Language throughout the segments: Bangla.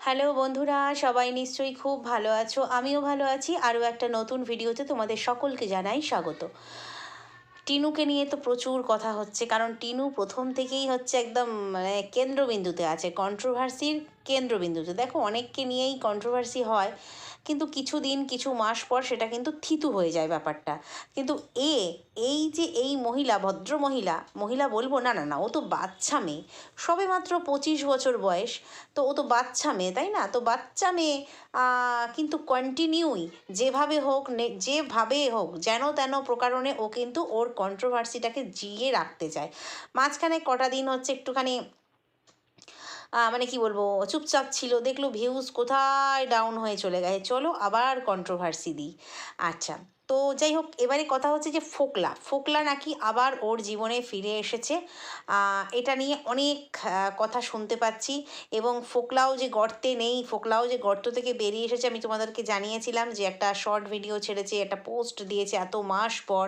হ্যালো বন্ধুরা, সবাই নিশ্চয়ই খুব ভালো আছো। আমিও ভালো আছি। আরও একটা নতুন ভিডিওতে তোমাদের সকলকে জানাই স্বাগত। টিনুকে নিয়ে তো প্রচুর কথা হচ্ছে, কারণ টিনু প্রথম থেকেই হচ্ছে একদম মানে কেন্দ্রবিন্দুতে আছে কন্ট্রোভার্সির কেন্দ্রবিন্দুতে। দেখো, অনেককে নিয়েই কন্ট্রোভার্সি হয়। কিন্তু কিছু দিন কিছু মাস পর সেটা কিন্তু থিতু হয়ে যায় ব্যাপারটা। কিন্তু এ, এই যে এই মহিলা, ভদ্র মহিলা মহিলা বলব না না না, ও তো বাচ্চা মেয়ে সবে মাত্র পঁচিশ বছর বয়স, তো ও তো বাচ্চা মেয়ে, তাই না? তো বাচ্চা মেয়ে কিন্তু কন্টিনিউই যেভাবে হোক যেভাবে হোক, যেন তেন প্রকারণে ও কিন্তু ওর কন্ট্রোভার্সিটাকে জিয়ে রাখতে চায়। মাঝখানে কটা দিন হচ্ছে একটুখানি মানে কি বলব, চুপচাপ ছিল, দেখল ভিউজ কোথায় ডাউন হয়ে চলে গেছে। চলো আবার কন্ট্রোভার্সি দিই। আচ্ছা তো যাই হোক, এবারে কথা হচ্ছে যে ফোকলা ফোকলা নাকি আবার ওর জীবনে ফিরে এসেছে। এটা নিয়ে অনেক কথা শুনতে পাচ্ছি এবং ফোকলাও যে গর্তে নেই, ফোকলাও যে গর্ত থেকে বেরিয়ে এসেছে, আমি তোমাদেরকে জানিয়েছিলাম যে একটা শর্ট ভিডিও ছেড়েছে, একটা পোস্ট দিয়েছে এত মাস পর।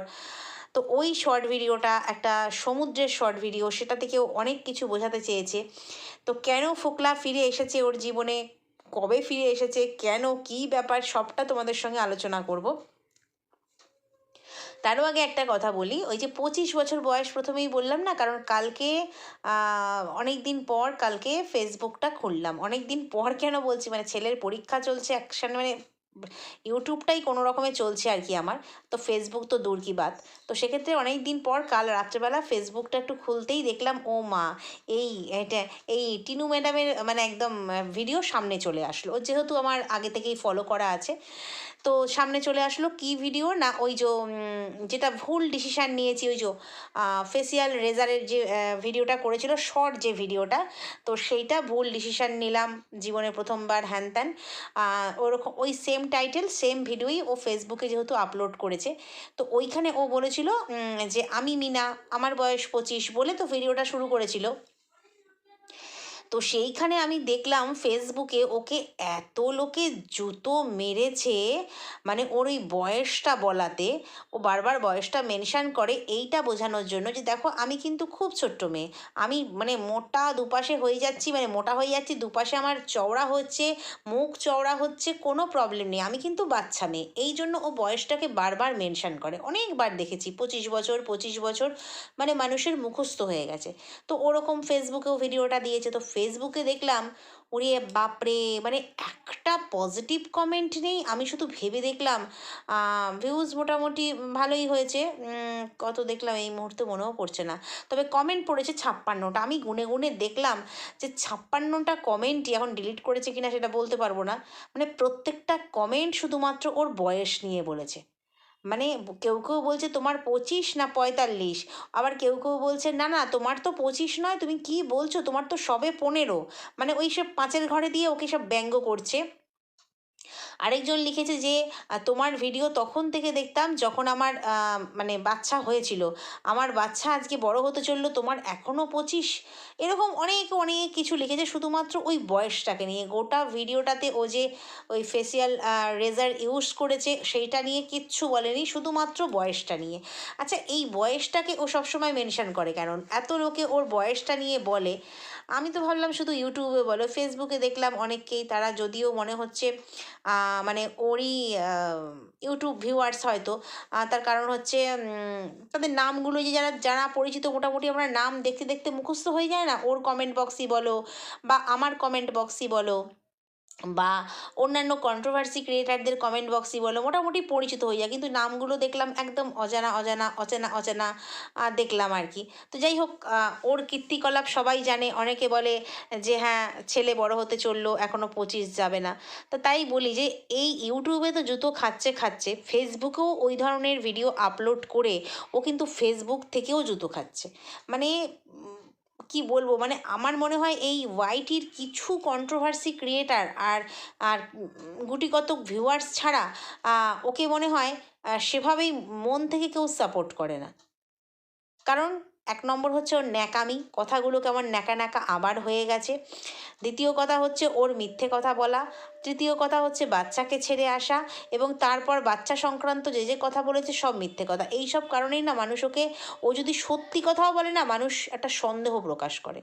তো ওই শর্ট ভিডিওটা একটা সমুদ্রের শর্ট ভিডিও সেটা থেকেও অনেক কিছু বোঝাতে চেয়েছে। তো কেন ফোকলা ফিরে এসেছে ওর জীবনে? কবে ফিরে এসেছে? কেন? কি ব্যাপার? সবটা তোমাদের সঙ্গে আলোচনা করব। তারও আগে একটা কথা বলি। ওই যে পঁচিশ বছর বয়স প্রথমেই বললাম না, কারণ কালকে অনেক দিন পর কালকে ফেসবুকটা খুললাম। অনেক দিন পর কেন বলছি? মানে ছেলের পরীক্ষা চলছে একসাথে মানে ইউটিউবটাই কোনো রকমে চলছে আর কি আমার। তো ফেসবুক তো দূর কি বাদ তো সেক্ষেত্রে অনেক দিন পর, কাল রাত্রেবেলা ফেসবুকটা একটু খুলতেই দেখলাম, ও মা, এই এটা, এই টিনু ম্যাডামের মানে একদম ভিডিও সামনে চলে আসলো। যেহেতু আমার আগে থেকেই ফলো করা আছে তো সামনে চলে আসলো কি ভিডিও না, ওই যে যেটা ভুল ডিসিশান নিয়েছি, ওই যে ফেসিয়াল রেজারের যে ভিডিওটা করেছিল শর্ট যে ভিডিওটা তো সেইটা ভুল ডিসিশান নিলাম, জীবনে প্রথমবার হ্যান ত্যান। ওরকম, ওই সেম টাইটেল সেম ভিডিওই ও ফেসবুকে যেহেতু আপলোড করেছে, তো ওইখানে ও বলেছিল যে, আমি মিনা, আমার বয়স পঁচিশ বলে তো ভিডিওটা শুরু করেছিল। তো সেইখানে আমি দেখলাম ফেসবুকে ওকে এত লোকে জুতো মেরেছে মানে ওর ওই বয়সটা বলাতে, ও বারবার বয়সটা মেনশান করে এইটা বোঝানোর জন্য যে দেখো আমি কিন্তু খুব ছোট্ট মেয়ে, আমি মানে মোটা দুপাশে হয়ে যাচ্ছি মানে মোটা হয়ে যাচ্ছি, দুপাশে আমার চওড়া হচ্ছে, মুখ চওড়া হচ্ছে, কোনো প্রবলেম নেই, আমি কিন্তু বাচ্চা মেয়ে, এই জন্য ও বয়সটাকে বারবার মেনশান করে, অনেকবার দেখেছি, পঁচিশ বছর পঁচিশ বছর মানে মানুষের মুখস্থ হয়ে গেছে, তো ওরকম ফেসবুকেও ভিডিওটা দিয়েছে, তো ফেসবুকে দেখলাম, ওরে বাপরে! মানে একটা পজিটিভ কমেন্ট নেই, আমি শুধু ভেবে দেখলাম ভিউজ মোটামুটি ভালোই হয়েছে কত দেখলাম এই মুহূর্তে মনেও পড়ছে না। তবে কমেন্ট পড়েছে ছাপ্পান্নটা। আমি গুনে গুনে দেখলাম যে ছাপ্পান্নটা কমেন্টই এখন ডিলিট করেছে কিনা সেটা বলতে পারব না। মানে প্রত্যেকটা কমেন্ট শুধুমাত্র ওর বয়স নিয়ে বলেছে। মানে কেউ কেউ বলছে তোমার পঁচিশ না পঁয়তাল্লিশ? আবার কেউ কেউ বলছে, না না, তোমার তো পঁচিশ নয়, তুমি কি বলছো? তোমার তো সবে পনেরো। মানে ওই সব পাঁচের ঘরে দিয়ে ওকে সব ব্যঙ্গ করছে। আরেকজন লিখেছে যে তোমার ভিডিও তখন থেকে দেখতাম যখন আমার মানে বাচ্চা হয়েছিল। আমার বাচ্চা আজকে বড় হতে চলল, তোমার এখনও পঁচিশ? এরকম অনেক অনেক কিছু লিখেছে, শুধুমাত্র ওই বয়সটাকে নিয়ে। গোটা ভিডিওটাতে ও যে ওই ফেসিয়াল রেজার ইউজ করেছে, সেইটা নিয়ে কিচ্ছু বলেনি, শুধুমাত্র বয়সটা নিয়ে। আচ্ছা এই বয়সটাকে ও সবসময় মেনশন করে কারণ এত লোকে ওর বয়সটা নিয়ে বলে। আমি তো ভাবলাম শুধু ইউটিউবে বলো। ফেসবুকে দেখলাম অনেককেই তারা যদিও মনে হচ্ছে মানে ওরই ইউটিউব ভিউয়ার্স হয়তো তার কারণ হচ্ছে তাদের নামগুলো যে যারা যারা পরিচিত মোটামুটি আমরা নাম দেখতে দেখতে মুখস্থ হয়ে যায় না? ওর কমেন্ট বক্সই বলো বা আমার কমেন্ট বক্সই বলো। বা অন্যান্য কন্ট্রোভার্সি ক্রিয়েটারদের কমেন্ট বক্সই বলো, মোটামুটি পরিচিত যায়। কিন্তু নামগুলো দেখলাম একদম অজানা অজানা, অচেনা অচেনা দেখলাম আর কি। তো যাই হোক ওর কীর্তিকলাপ সবাই জানে। অনেকে বলে যে হ্যাঁ ছেলে বড় হতে চলল এখনও পঁচিশ যাবে না। তো তাই বলি যে, এই ইউটিউবে তো জুতো খাচ্ছে খাচ্ছে। ফেসবুকেও ওই ধরনের ভিডিও আপলোড করে ও কিন্তু ফেসবুক থেকেও জুতো খাচ্ছে। মানে কি বলব? মানে আমার মনে হয় এই ওয়াইটির কিছু কন্ট্রোভার্সি ক্রিয়েটার আর আর গুটিগত ভিউয়ার্স ছাড়া ওকে মনে হয় সেভাবেই মন থেকে কেউ সাপোর্ট করে না। কারণ এক নম্বর হচ্ছে ওর ন্যাকামি। কথাগুলো কেমন ন্যাকা ন্যাকা আবার হয়ে গেছে। দ্বিতীয় কথা হচ্ছে ওর মিথ্যে কথা বলা। তৃতীয় কথা হচ্ছে বাচ্চাকে ছেড়ে আসা এবং তারপর বাচ্চা সংক্রান্ত যে যে কথা বলেছে সব মিথ্যে কথা। এই সব কারণেই না মানুষ ওকে, ও যদি সত্যি কথাও বলে না মানুষ একটা সন্দেহ প্রকাশ করে।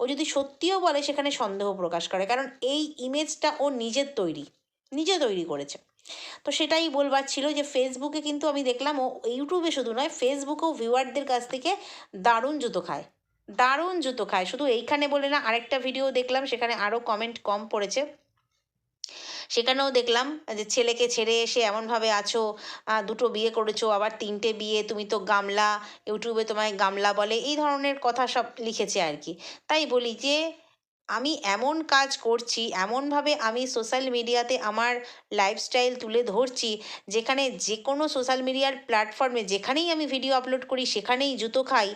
ও যদি সত্যিও বলে সেখানে সন্দেহ প্রকাশ করে। কারণ এই ইমেজটা ও নিজের তৈরি, নিজে তৈরি করেছে। তো সেটাই বলবার ছিল যে ফেসবুকে কিন্তু আমি দেখলাম ও ইউটিউবে শুধু নয় ফেসবুকেও ভিউয়ারদের কাছ থেকে দারুণ জুতো খায়। দারুণ জুতো খায়। শুধু এইখানে বলে না, আরেকটা ভিডিও দেখলাম, সেখানে আরও কমেন্ট কম পড়েছে। সেখানেও দেখলাম যে ছেলেকে ছেড়ে এসে এমনভাবে আছো দুটো বিয়ে করেছ, আবার তিনটে বিয়ে, তুমি তো গামলা ইউটিউবে তোমায় গামলা বলে, এই ধরনের কথা সব লিখেছে আর কি। তাই বলি যে আমি এমন কাজ করছি, এমনভাবে আমি সোশ্যাল মিডিয়াতে আমার লাইফস্টাইল তুলে ধরছি, যেখানে যে কোনো সোশ্যাল মিডিয়ার প্ল্যাটফর্মে যেখানেই আমি ভিডিও আপলোড করি, সেখানেই জুতো খাই,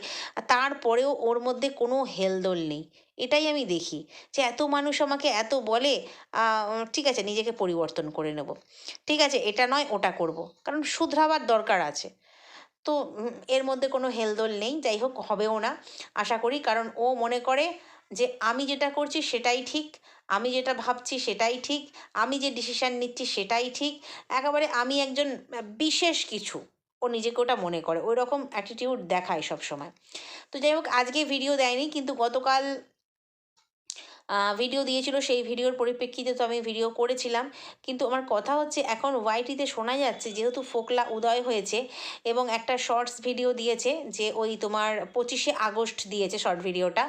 তারপরেও ওর মধ্যে কোনো হেলদোল নেই। এটাই আমি দেখি যে এত মানুষ আমাকে এত বলে ঠিক আছে, নিজেকে পরিবর্তন করে নেব। ঠিক আছে, এটা নয়, ওটা করব। কারণ শুধরাবার দরকার আছে। তো এর মধ্যে কোনো হেলদোল নেই, যাই হোক, হবেও না, আশা করি। কারণ ও মনে করে যে আমি যেটা করছি সেটাই ঠিক, আমি যেটা ভাবছি সেটাই ঠিক, আমি যে ডিসিশান নিচ্ছি সেটাই ঠিক। একেবারে আমি একজন বিশেষ কিছু, ও নিজেকে ওটা মনে করে ওই রকম অ্যাটিটিউড দেখায় সব সময় তো যাই হোক, আজকে ভিডিও দেয়নি, কিন্তু গতকাল ভিডিও দিয়েছিল, সেই ভিডিওর পরিপ্রেক্ষিতে তো আমি ভিডিও করেছিলাম। কিন্তু আমার কথা হচ্ছে, এখন ওয়াইটিতে শোনা যাচ্ছে, যেহেতু ফোকলা উদয় হয়েছে এবং একটা শর্টস ভিডিও দিয়েছে, যে ওই তোমার পঁচিশে আগস্ট দিয়েছে শর্ট ভিডিওটা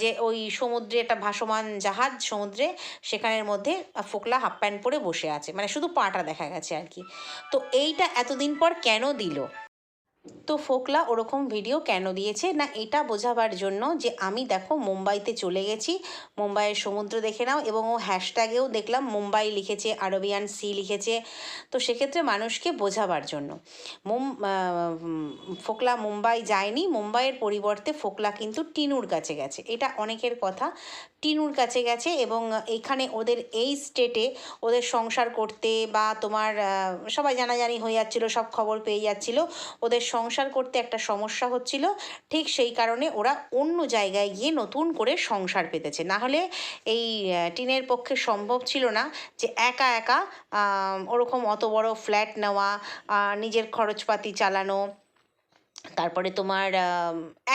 যে ওই সমুদ্রে একটা ভাসমান জাহাজ, সমুদ্রে সেখানের মধ্যে ফোকলা হাফ প্যান্ট পরে বসে আছে। মানে শুধু পাটা দেখা গেছে আর কি। তো এইটা এতদিন পর কেন দিল? তো ফোকলা ওরকম ভিডিও কেন দিয়েছে? না, এটা বোঝাবার জন্য যে আমি দেখো মুম্বাইতে চলে গেছি, মুম্বাইয়ের সমুদ্র দেখে নাও এবং ও হ্যাশট্যাগেও দেখলাম মুম্বাই লিখেছে, আরবিয়ান সি লিখেছে। তো সেক্ষেত্রে মানুষকে বোঝাবার জন্য। মুম ফোকলা মুম্বাই যায়নি, মুম্বাইয়ের পরিবর্তে ফোকলা কিন্তু টিনুর কাছে গেছে। এটা অনেকের কথা। টিনুর কাছে গেছে এবং এখানে ওদের এই স্টেটে ওদের সংসার করতে বা তোমার সবাই জানাজানি হয়ে যাচ্ছিল, সব খবর পেয়ে যাচ্ছিল। ওদের সংসার করতে একটা সমস্যা হচ্ছিল, ঠিক সেই কারণে ওরা অন্য জায়গায় গিয়ে নতুন করে সংসার পেতেছে। না হলে এই টিনের পক্ষে সম্ভব ছিল না যে একা একা ওরকম অত বড় ফ্ল্যাট নেওয়া নিজের খরচপাতি চালানো তারপরে তোমার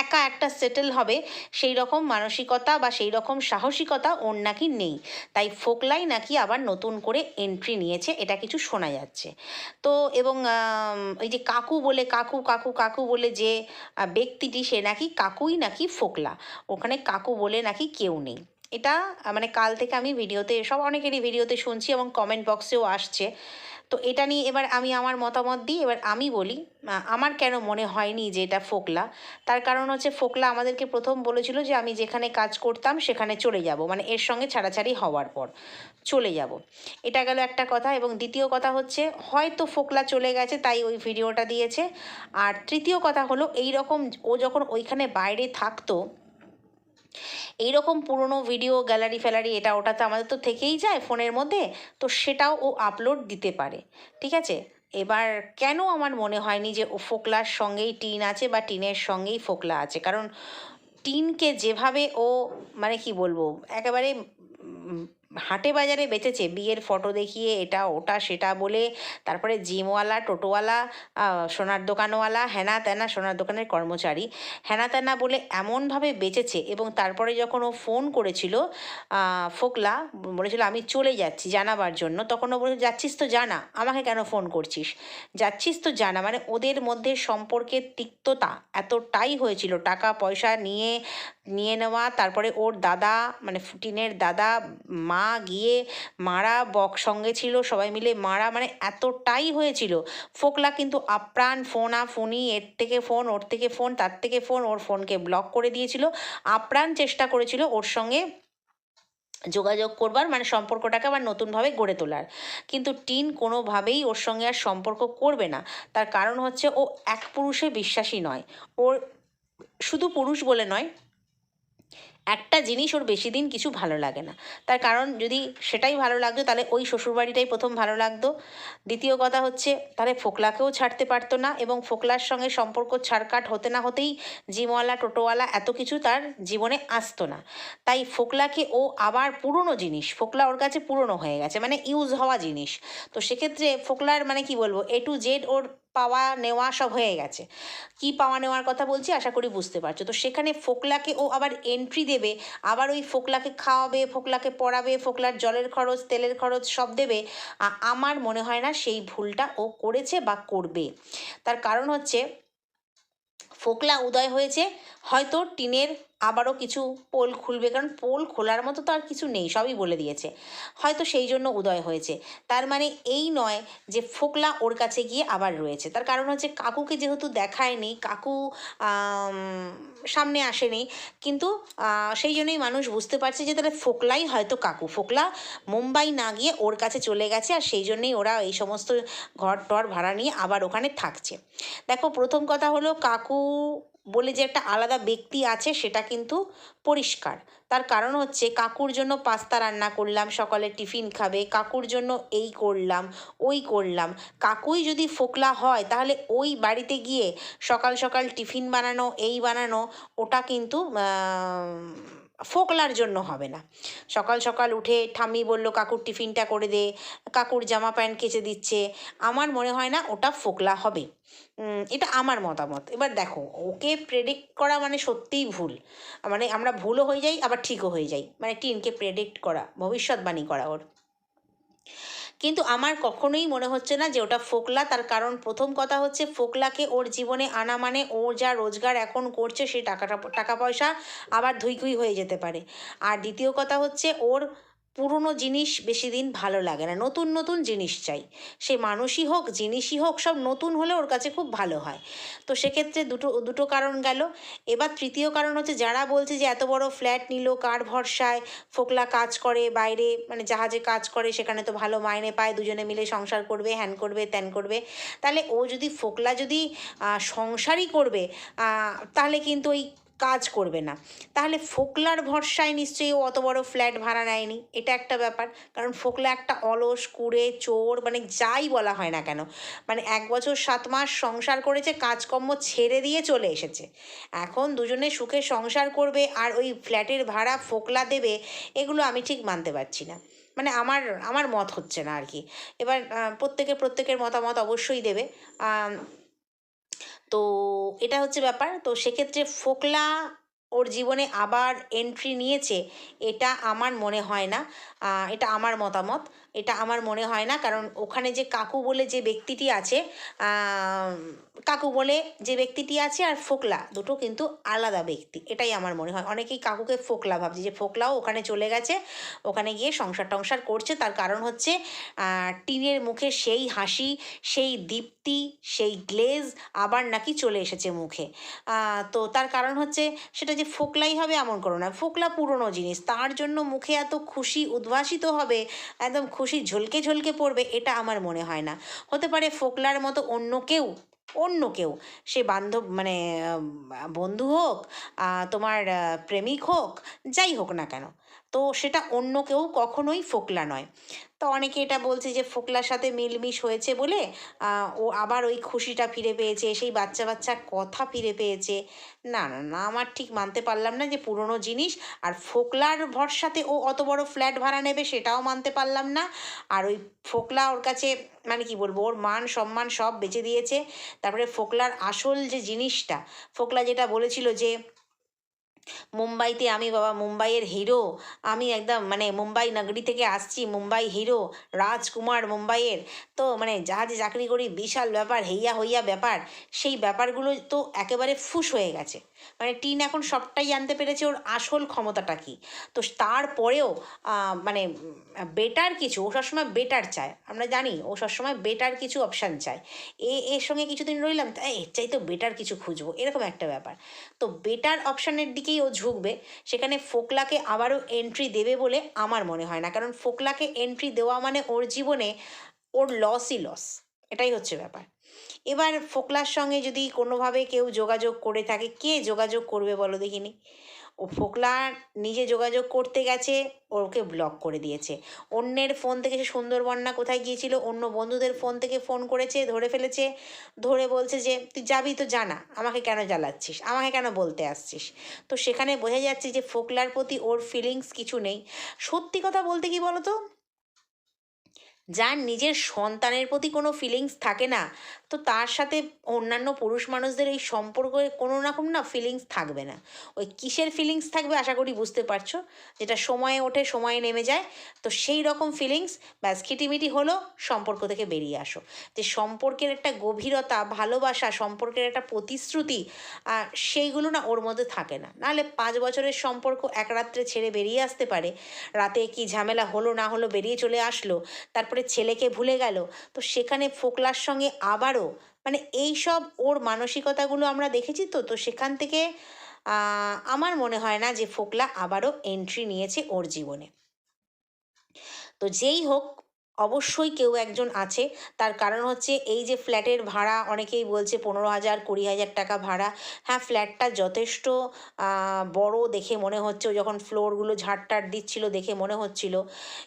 একা একটা সেটেল হবে সেই রকম মানসিকতা বা সেই রকম সাহসিকতা ওর নাকি নেই। তাই ফোকলাই নাকি আবার নতুন করে এন্ট্রি নিয়েছে, এটা কিছু শোনা যাচ্ছে। তো এবং ওই যে কাকু বলে কাকু কাকু কাকু বলে যে ব্যক্তিটি সে নাকি কাকুই নাকি ফোকলা। ওখানে কাকু বলে নাকি কেউ নেই। এটা মানে কাল থেকে আমি ভিডিওতে, সব অনেকেরই ভিডিওতে শুনছি এবং কমেন্ট বক্সেও আসছে। তো এটা নিয়ে এবার আমি আমার মতামত দিই, এবার আমি বলি আমার কেন মনে হয়নি যে এটা ফোকলা? তার কারণ হচ্ছে ফোকলা আমাদেরকে প্রথম বলেছিল যে আমি যেখানে কাজ করতাম সেখানে চলে যাব মানে এর সঙ্গে ছাড়াছাড়ি হওয়ার পর চলে যাব। এটা গেল একটা কথা, এবং দ্বিতীয় কথা হচ্ছে হয়তো ফোকলা চলে গেছে তাই ওই ভিডিওটা দিয়েছে। আর তৃতীয় কথা হলো এই রকম ও যখন ওইখানে বাইরে থাকতো এইরকম পুরনো ভিডিও গ্যালারি ফ্যালারি এটা ওটা তো আমাদের তো থেকেই যায় ফোনের মধ্যে, তো সেটাও ও আপলোড দিতে পারে। ঠিক আছে? এবার কেন আমার মনে হয়নি যে ও ফোকলার সঙ্গেই টিন আছে বা টিনের সঙ্গেই ফোকলা আছে? কারণ টিনকে যেভাবে ও মানে কি বলব, একেবারে হাটে বাজারে বেচেছে। বিয়ের ফটো দেখিয়ে এটা, ওটা, সেটা বলে তারপরে জিমওয়ালা, টোটোওয়ালা সোনার দোকানওয়ালা, হেনা তেনা, সোনার দোকানের কর্মচারী। হেনা তেনা বলে এমনভাবে বেচেছে এবং তারপরে যখন ও ফোন করেছিল ফোকলা, বলেছিল, আমি চলে যাচ্ছি জানাবার জন্য। তখন ও বলে যাচ্ছিস তো জানা, আমাকে কেন ফোন করছিস? যাচ্ছিস তো জানা মানে ওদের মধ্যে সম্পর্কের তিক্ততা এতটাই হয়েছিল। টাকা, পয়সা নিয়ে নিয়ে নেওয়া, তারপরে ওর দাদা মানে ফুটিনের দাদা, মা গিয়ে মারা, বক সঙ্গে ছিল, সবাই মিলে মারা মানে এতটাই হয়েছিল। ফোকলা কিন্তু আপ্রাণ ফোনা ফোনি এর থেকে ফোন, ওর থেকে ফোন, তার থেকে ফোন, ওর ফোনকে ব্লক করে দিয়েছিল। আপ্রাণ চেষ্টা করেছিল ওর সঙ্গে যোগাযোগ করবার মানে সম্পর্কটাকে আবার নতুনভাবে গড়ে তোলার। কিন্তু টিন কোনোভাবেই ওর সঙ্গে আর সম্পর্ক করবে না। তার কারণ হচ্ছে ও এক পুরুষে বিশ্বাসী নয়। ওর শুধু পুরুষ বলে নয় একটা জিনিস ওর বেশি দিন কিছু ভালো লাগে না। তার কারণ যদি সেটাই ভালো লাগতো, তাহলে ওই শ্বশুরবাড়িটাই প্রথম ভালো লাগতো। দ্বিতীয় কথা হচ্ছে, তাহলে ফোকলাকেও ছাড়তে পারতো না এবং ফোকলার সঙ্গে সম্পর্ক ছাড়কাট হতে না হতেই জিমওয়ালা, টোটোওয়ালা এত কিছু তার জীবনে আসতো না। তাই ফোকলাকে ও আবার পুরনো জিনিস, ফোকলা ওর কাছে পুরনো হয়ে গেছে মানে ইউজ হওয়া জিনিস। তো সেক্ষেত্রে ফোকলার মানে কি বলব এ টু জেড ওর পাওয়া নেওয়া সব হয়ে গেছে। কি পাওয়া নেওয়ার কথা বলছি আশা করি বুঝতে পারছ। তো সেখানে ফোকলাকে ও আবার এন্ট্রি দেবে, আবার ওই ফোকলাকে খাওয়াবে, ফোকলাকে পড়াবে, ফোকলার জলের খরচ, তেলের খরচ সব দেবে। আমার মনে হয় না সেই ভুলটা ও করেছে বা করবে। তার কারণ হচ্ছে, ফোকলা উদয় হয়েছে, হয়তো টিনের আবারও কিছু পোল খুলবে, কারণ পোল খোলার মতো তো আর কিছু নেই, সবই বলে দিয়েছে। হয়তো সেই জন্য উদয় হয়েছে। তার মানে এই নয় যে ফোকলা ওর কাছে গিয়ে আবার রয়েছে। তার কারণ হচ্ছে কাকুকে যেহেতু দেখায়নি, কাকু সামনে আসেনি, কিন্তু সেই জন্যই মানুষ বুঝতে পারছে যে তাহলে ফোকলাই হয়তো কাকু। ফোকলা মুম্বাই না গিয়ে ওর কাছে চলে গেছে আর সেই জন্যই ওরা এই সমস্ত ঘর টর ভাড়া নিয়ে আবার ওখানে থাকছে। দেখো, প্রথম কথা হলো কাকু বলে যে একটা আলাদা ব্যক্তি আছে, সেটা কিন্তু পরিষ্কার। তার কারণ হচ্ছে, কাকুর জন্য পাস্তা রান্না করলাম, সকালে টিফিন খাবে, কাকুর জন্য এই করলাম, ওই করলাম। কাকুই যদি ফোকলা হয়, তাহলে ওই বাড়িতে গিয়ে সকাল সকাল টিফিন বানানো, এই বানানো, ওটা কিন্তু ফোকলার জন্য হবে না। সকাল সকাল উঠে ঠাম্মি বলল, কাকুর টিফিনটা করে দে, কাকুর জামা প্যান্ট কেচে দিচ্ছে। আমার মনে হয় না ওটা ফোকলা হবে। এটা আমার মতামত। এবার দেখো, ওকে প্রেডিক্ট করা মানে সত্যিই ভুল। মানে আমরা ভুলও হয়ে যাই, আবার ঠিকও হয়ে যাই। মানে টিনকে প্রেডিক্ট করা, ভবিষ্যৎবাণী করা ওর। কিন্তু আমার কখনোই মনে হচ্ছে না যে ওটা ফোকলা। তার কারণ প্রথম কথা হচ্ছে ফোকলাকে ওর জীবনে আনা মানে ওর যা রোজগার এখন করছে সেই টাকাটা, টাকা পয়সা আবার ধুইকুই হয়ে যেতে পারে। আর দ্বিতীয় কথা হচ্ছে ওর পুরনো জিনিস বেশি দিন ভালো লাগে না। নতুন নতুন জিনিস চাই। সে মানুষই হোক, জিনিসই হোক, সব নতুন হলে ওর কাছে খুব ভালো হয়। তো সেক্ষেত্রে দুটো দুটো কারণ গেল। এবার তৃতীয় কারণ হচ্ছে যারা বলছে যে এত বড় ফ্ল্যাট নিল, কার ভরসায় ফোকলা কাজ করে, বাইরে মানে জাহাজে কাজ করে, সেখানে তো ভালো মাইনে পায়, দুজনে মিলে সংসার করবে, হ্যান করবে, ত্যান করবে। তাহলে ও যদি ফোকলা যদি সংসারই করবে তাহলে কিন্তু ওই কাজ করবে না। তাহলে ফোকলার ভরসায় নিশ্চয়ই ও অত বড় ফ্ল্যাট ভাড়া নেয়নি। এটা একটা ব্যাপার। কারণ ফোকলা একটা অলস, কুড়ে, চোর মানে যাই বলা হয় না কেন মানে এক বছর সাত মাস সংসার করেছে, কাজকর্ম ছেড়ে দিয়ে চলে এসেছে। এখন দুজনে সুখে সংসার করবে আর ওই ফ্ল্যাটের ভাড়া ফোকলা দেবে, এগুলো আমি ঠিক মানতে পারছি না। মানে আমার আমার মত হচ্ছে না আর কি। এবার প্রত্যেকে প্রত্যেকের মতামত অবশ্যই দেবে। তো এটা হচ্ছে ব্যাপার। তো সেক্ষেত্রে ফোকলা ওর জীবনে আবার এন্ট্রি নিয়েছে, এটা আমার মনে হয় না। এটা আমার মতামত। এটা আমার মনে হয় না। কারণ ওখানে যে কাকু বলে যে ব্যক্তিটি আছে কাকু বলে যে ব্যক্তিটি আছে আর ফোকলা দুটো কিন্তু আলাদা ব্যক্তি, এটাই আমার মনে হয়। অনেকেই কাকুকে ফোকলা ভাবছে যে ফোকলাও ওখানে চলে গেছে, ওখানে গিয়ে সংসার টংসার করছে। তার কারণ হচ্ছে টিনের মুখে সেই হাসি, সেই দীপ্তি, সেই গ্লেজ আবার নাকি চলে এসেছে মুখে। তো তার কারণ হচ্ছে সেটা যে ফোকলাই হবে এমন করো না। ফোকলা পুরনো জিনিস, তার জন্য মুখে এত খুশি, উদ্ভাসিত হবে, একদম খুশি ঝলকে ঝলকে পড়বে, এটা আমার মনে হয় না। হতে পারে ফোকলার মতো অন্য কেউ অন্য কেউ, সে বান্ধব মানে বন্ধু হোক তোমার প্রেমিক হোক, যাই হোক না কেন। তো সেটা অন্য কেউ কখনোই ফোকলা নয়। তো অনেকে এটা বলছে যে ফোকলার সাথে মিলমিশ হয়েছে বলে ও আবার ওই খুশিটা ফিরে পেয়েছে, সেই বাচ্চা বাচ্চা কথা ফিরে পেয়েছে। না না না, আমার ঠিক মানতে পারলাম না যে পুরনো জিনিস, আর ফোকলার ভরসাতে ও অত বড় ফ্ল্যাট ভাড়া নেবে সেটাও মানতে পারলাম না। আর ওই ফোকলা ওর কাছে মানে কি বলব, ওর মান সম্মান সব বেঁচে দিয়েছে। তারপরে ফোকলার আসল যে জিনিসটা, ফোকলা যেটা বলেছিল যে মুম্বাইতে আমি, বাবা, মুম্বাইয়ের হিরো আমি একদম মানে মুম্বাই নগরী থেকে আসছি, মুম্বাই হিরো রাজকুমার মুম্বাইয়ের। তো মানে জাহাজে চাকরি করি, বিশাল ব্যাপার, হেইয়া হইয়া ব্যাপার। সেই ব্যাপারগুলো তো একেবারে ফুস হয়ে গেছে। মানে টিন এখন সবটাই জানতে পেরেছে ওর আসল ক্ষমতাটা কী? তো তারপরেও মানে বেটার কিছু, ও সবসময় বেটার চায়। আমরা জানি, ও সবসময় বেটার কিছু অপশান চায়। এ, এর সঙ্গে কিছুদিন রইলাম, তা, এর চাই তো বেটার কিছু খুঁজবো, এরকম একটা ব্যাপার। তো বেটার অপশানের দিকেই ও ঝুঁকবে, সেখানে ফোকলাকে আবারও এন্ট্রি দেবে বলে আমার মনে হয় না। কারণ ফোকলাকে এন্ট্রি দেওয়া মানে ওর জীবনে ওর লসই লস এটাই হচ্ছে ব্যাপার। এবার ফোকলার সঙ্গে যদি কোনোভাবে কেউ যোগাযোগ করে থাকে, কে যোগাযোগ করবে বলো দেখিনি? ও ফোকলা নিজে যোগাযোগ করতে গেছে, ওকে ব্লক করে দিয়েছে। অন্যের ফোন থেকে সে সুন্দরবন না কোথায় গিয়েছিল, অন্য বন্ধুদের ফোন থেকে ফোন করেছে, ধরে ফেলেছে, ধরে বলছে যে, তুই যাবি তো জানা, আমাকে কেন জ্বালাচ্ছিস, আমাকে কেন বলতে আসছিস? তো সেখানে বোঝা যাচ্ছে যে ফোকলার প্রতি ওর ফিলিংস কিছু নেই। সত্যি কথা বলতে কি বলো তো যার নিজের সন্তানের প্রতি কোনো ফিলিংস থাকে না তো তার সাথে অন্যান্য পুরুষ মানুষদের এই সম্পর্কে কোনো রকম না ফিলিংস থাকবে না। ওই কিসের ফিলিংস থাকবে আশা করি বুঝতে পারছ? যেটা সময়ে ওঠে, সময়ে নেমে যায়। তো সেই রকম ফিলিংস ব্যাস খিটিমিটি হলো সম্পর্ক থেকে বেরিয়ে আসো। যে সম্পর্কের একটা গভীরতা, ভালোবাসা, সম্পর্কের একটা প্রতিশ্রুতি সেইগুলো না ওর মধ্যে থাকে না। নাহলে পাঁচ বছরের সম্পর্ক এক রাত্রে ছেড়ে বেরিয়ে আসতে পারে। রাতে কি ঝামেলা হলো না হলো বেরিয়ে চলে আসলো। তারপরে ছেলেকে ভুলে গেল। তো সেখানে ফোকলার সঙ্গে আবারও মানে এই সব ওর মানসিকতাগুলো আমরা দেখেছি তো তো সেখান থেকে আমার মনে হয় না যে ফোকলা আবারও এন্ট্রি নিয়েছে ওর জীবনে। তো যেই হোক অবশ্যই কেউ একজন আছে। তার কারণ হচ্ছে এই যে ফ্ল্যাটের ভাড়া অনেকেই বলছে পনেরো হাজার, কুড়ি হাজার টাকা ভাড়া। হ্যাঁ ফ্ল্যাটটা যথেষ্ট বড় দেখে মনে হচ্ছে যখন ফ্লোরগুলো ঝাড়টার দিচ্ছিল দেখে মনে হচ্ছিল।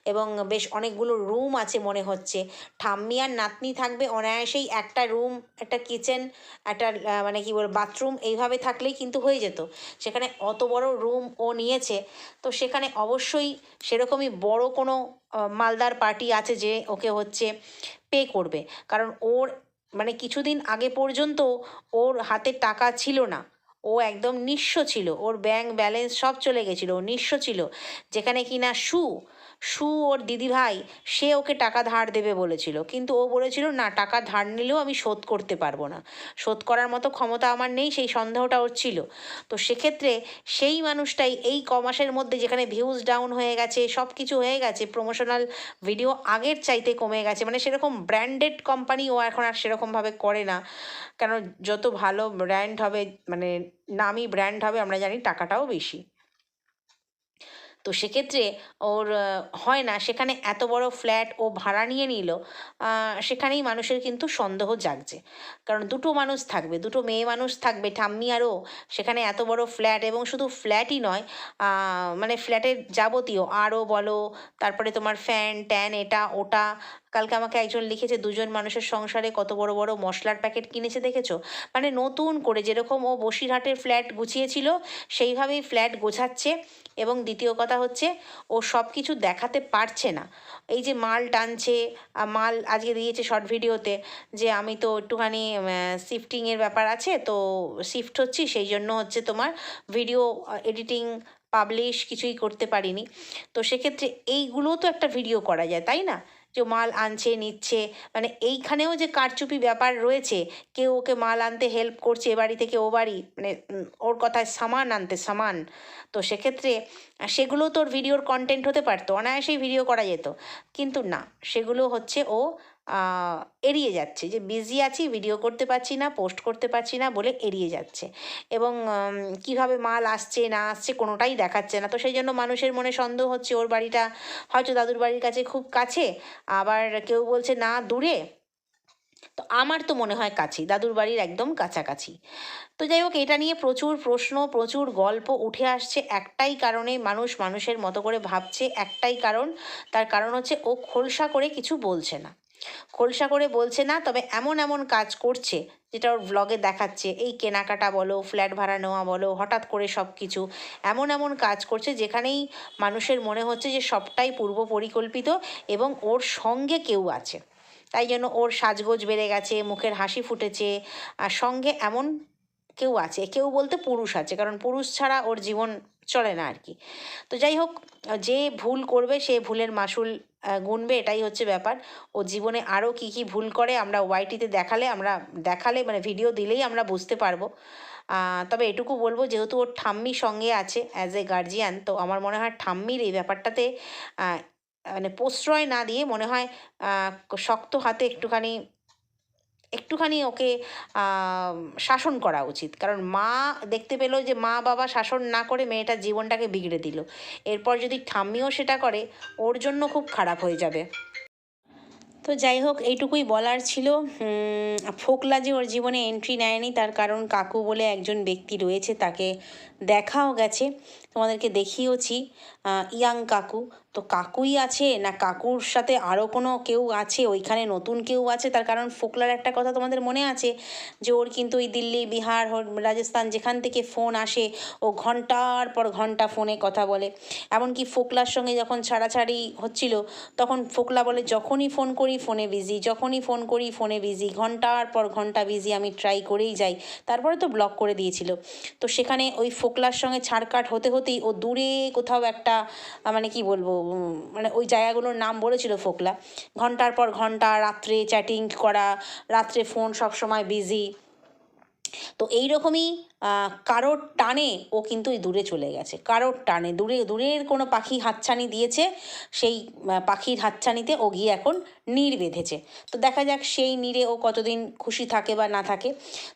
এবং বেশ অনেকগুলো রুম আছে মনে হচ্ছে। ঠাম্মি আর নাতনি থাকবে অনায়াসেই একটা রুম, একটা কিচেন, একটা মানে কি বল বাথরুম এইভাবে থাকলেই কিন্তু হয়ে যেত। সেখানে অত বড় রুম ও নিয়েছে। তো সেখানে অবশ্যই সেরকমই বড় কোনো মালদার পার্টি আছে যে ওকে হচ্ছে পে করবে। কারণ ওর মানে কিছুদিন আগে পর্যন্ত ওর হাতে টাকা ছিল না। ও একদম নিঃস্ব ছিল। ওর ব্যাংক ব্যালেন্স সব চলে গেছিল। ও নিঃস্ব ছিল। যেখানে কিনা সু সু ওর দিদিভাই, সে ওকে টাকা ধার দেবে বলেছিল। কিন্তু ও বলেছিল, না, টাকা ধার নিলেও আমি শোধ করতে পারব না। শোধ করার মতো ক্ষমতা আমার নেই, সেই সন্দেহটা ওর ছিল। তো সেক্ষেত্রে সেই মানুষটাই এই ক মাসের মধ্যে যেখানে ভিউজ ডাউন হয়ে গেছে সব কিছু হয়ে গেছে প্রমোশনাল ভিডিও আগের চাইতে কমে গেছে মানে সেরকম ব্র্যান্ডেড কোম্পানি ও এখন আর সেরকমভাবে করে না। কেন, যত ভালো ব্র্যান্ড হবে মানে নামি ব্র্যান্ড হবে, আমরা জানি টাকাটাও বেশি। তো সেক্ষেত্রে ওর হয় না। সেখানে এত বড় ফ্ল্যাট ও ভাড়া নিয়ে নিল সেখানেই মানুষের কিন্তু সন্দেহ জাগছে। কারণ দুটো মানুষ থাকবে, দুটো মেয়ে মানুষ থাকবে, ঠাম্মি আরও সেখানে এত বড় ফ্ল্যাট এবং শুধু ফ্ল্যাটই নয় মানে ফ্ল্যাটের যাবতীয় আরও বলো, তারপরে তোমার ফ্যান ট্যান এটা, ওটা কালকে আমাকে একজন লিখেছে, দুজন মানুষের সংসারে কত বড় বড় মশলার প্যাকেট কিনেছে দেখেছ? মানে নতুন করে যেরকম ও বসিরহাটের ফ্ল্যাট গুছিয়েছিল, সেইভাবেই ফ্ল্যাট গোছাচ্ছে এবং দ্বিতীয় কথা হচ্ছে, ও সব কিছু দেখাতে পারছে না। এই যে মাল টানছে মাল আজকে দিয়েছে শর্ট ভিডিওতে যে আমি তো একটুখানি শিফটিংয়ের ব্যাপার আছে, তো শিফট হচ্ছি, সেই জন্য হচ্ছে তোমার ভিডিও এডিটিং পাবলিশ কিছুই করতে পারিনি। তো সেক্ষেত্রে এইগুলোও তো একটা ভিডিও করা যায়, তাই না? যে মাল আনছে, নিচ্ছে মানে এইখানেও যে কারচুপি ব্যাপার রয়েছে, কেউ ওকে মাল আনতে হেল্প করছে এ বাড়ি থেকে ও বাড়ি মানে ওর কথায় সামান আনতে সামান। তো সেক্ষেত্রে সেগুলো তোর ভিডিওর কন্টেন্ট হতে পারতো, অনায়াসেই ভিডিও করা যেত। কিন্তু না, সেগুলো হচ্ছে ও এড়িয়ে যাচ্ছে যে বিজি আছি ভিডিও করতে পারছি না পোস্ট করতে পারছি না বলে এড়িয়ে যাচ্ছে। এবং কীভাবে মাল আসছে, না আসছে কোনোটাই দেখাচ্ছে না। তো সেই জন্য মানুষের মনে সন্দেহ হচ্ছে, ওর বাড়িটা হয়তো দাদুর বাড়ির কাছে খুব কাছে, আবার কেউ বলছে না দূরে। তো আমার তো মনে হয় কাছেই, দাদুর বাড়ির একদম কাছাকাছি। তো যাই হোক, এটা নিয়ে প্রচুর প্রশ্ন, প্রচুর গল্প উঠে আসছে। একটাই কারণে মানুষ মানুষের মতো করে ভাবছে, একটাই কারণ। তার কারণ হচ্ছে ও খোলসা করে কিছু বলছে না। খোলসা করে বলছে, না, তবে এমন এমন কাজ করছে, যেটা ওর ব্লগে দেখাচ্ছে। এই কেনাকাটা বলো ফ্ল্যাট ভাড়া নেওয়া বলো, হঠাৎ করে সব কিছু এমন এমন কাজ করছে, যেখানেই মানুষের মনে হচ্ছে যে সবটাই পূর্ব পরিকল্পিত এবং ওর সঙ্গে কেউ আছে। তাই জন্য ওর সাজগোজ বেড়ে গেছে, মুখের হাসি ফুটেছে, আর সঙ্গে এমন কেউ আছে, কেউ বলতে পুরুষ আছে, কারণ পুরুষ ছাড়া ওর জীবন চলে না আর কি। তো যাই হোক, যে ভুল করবে, সে ভুলের মাসুল গুনবে এটাই হচ্ছে ব্যাপার। ও জীবনে আরও কি কি ভুল করে আমরা ওয়াইটিতে দেখালে, আমরা দেখালে মানে ভিডিও দিলেই আমরা বুঝতে পারব। তবে এটুকু বলব, যেহেতু ওর ঠাম্মি সঙ্গে আছে অ্যাজ এ গার্জিয়ান তো আমার মনে হয় ঠাম্মির এই ব্যাপারটাতে মানে প্রশ্রয় না দিয়ে মনে হয় শক্ত হাতে একটুখানি একটুখানি ওকে শাসন করা উচিত। কারণ মা দেখতে পেল যে মা বাবা শাসন না করে মেয়েটার জীবনটাকে বিগড়ে দিল। এরপর যদি ঠাম্মিও সেটা করে, ওর জন্য খুব খারাপ হয়ে যাবে। তো যাই হোক, এইটুকুই বলার ছিল। ফোকলা যে ওর জীবনে এন্ট্রি নেয়নি, তার কারণ কাকু বলে একজন ব্যক্তি রয়েছে, তাকে দেখাও গেছে। তোমাদেরকে দেখিয়েওছি ইয়াং কাকু। তো কাকুই আছে না কাকুর সাথে আরও কোনো কেউ আছে? ওইখানে নতুন কেউ আছে? তার কারণ ফোকলার একটা কথা তোমাদের মনে আছে যে ওর কিন্তু ওই দিল্লি, বিহার রাজস্থান যেখান থেকে ফোন আসে, ও ঘণ্টার পর ঘণ্টা ফোনে কথা বলে। এমনকি ফোকলার সঙ্গে যখন ছাড়াছাড়ি হচ্ছিল, তখন ফোকলা বলে, যখনই ফোন করি ফোনে বিজি যখনই ফোন করি ফোনে বিজি ঘণ্টার পর ঘণ্টা বিজি আমি ট্রাই করেই যাই। তারপরে তো ব্লক করে দিয়েছিল। তো সেখানে ওই ফোকলার সঙ্গে ছাড়কাট হতে হতেই ও দূরে কোথাও একটা মানে কি বলব মানে ওই জায়গাগুলোর নাম বলেছিল ফোকলা। ঘণ্টার পর ঘণ্টা রাত্রে চ্যাটিং করা, রাত্রে ফোন সবসময় বিজি তো এইরকমই আহ, কারোর টানে ও কিন্তু দূরে চলে গেছে। কারোর টানে দূরে দূরের কোনো পাখি হাতছানি দিয়েছে সেই পাখির হাতছানিতে ও গিয়ে এখন নীড় বেঁধেছে। তো দেখা যাক সেই নীড়ে ও কতদিন খুশি থাকে বা না থাকে।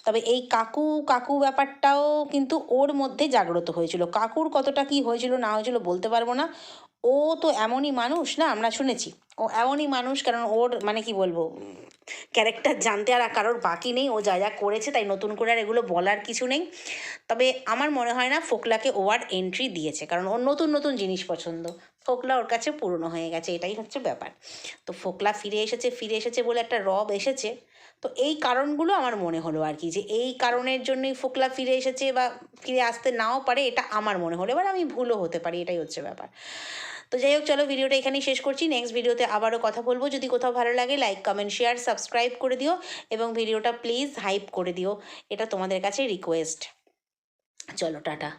তবে এই কাকু কাকু ব্যাপারটাও কিন্তু ওর মধ্যে জাগ্রত হয়েছিল। কাকুর কতটা কি হয়েছিল না হয়েছিল বলতে পারব না। ও তো এমনই মানুষ, না? আমরা শুনেছি। ও এমনই মানুষ কারণ ওর মানে কি বলব ক্যারেক্টার জানতে আর কারোর বাকি নেই। ও যা যা করেছে তাই নতুন করে আর এগুলো বলার কিছু নেই। তবে আমার মনে হয় না ফোকলাকে ও আর এন্ট্রি দিয়েছে, কারণ ওর নতুন নতুন জিনিস পছন্দ। ফোকলা ওর কাছে পুরনো হয়ে গেছে, এটাই হচ্ছে ব্যাপার। তো ফোকলা ফিরে এসেছে ফিরে এসেছে বলে একটা রব এসেছে। তো এই কারণগুলো আমার মনে হলো আর কি, যে এই কারণের জন্যই ফোকলা ফিরে এসেছে বা ফিরে আসতে নাও পারে, এটা আমার মনে হলো। এবার আমি ভুলও হতে পারি, এটাই হচ্ছে ব্যাপার। তো যাই হোক, চলো ভিডিওটা এখানেই শেষ করছি। নেক্সট ভিডিওতে আবারও কথা বলব। যদি কোথাও ভালো লাগে লাইক কমেন্ট শেয়ার সাবস্ক্রাইব করে দিও এবং ভিডিওটা প্লিজ হাইপ করে দিও। এটা তোমাদের কাছে রিকোয়েস্ট চলো, টাটা।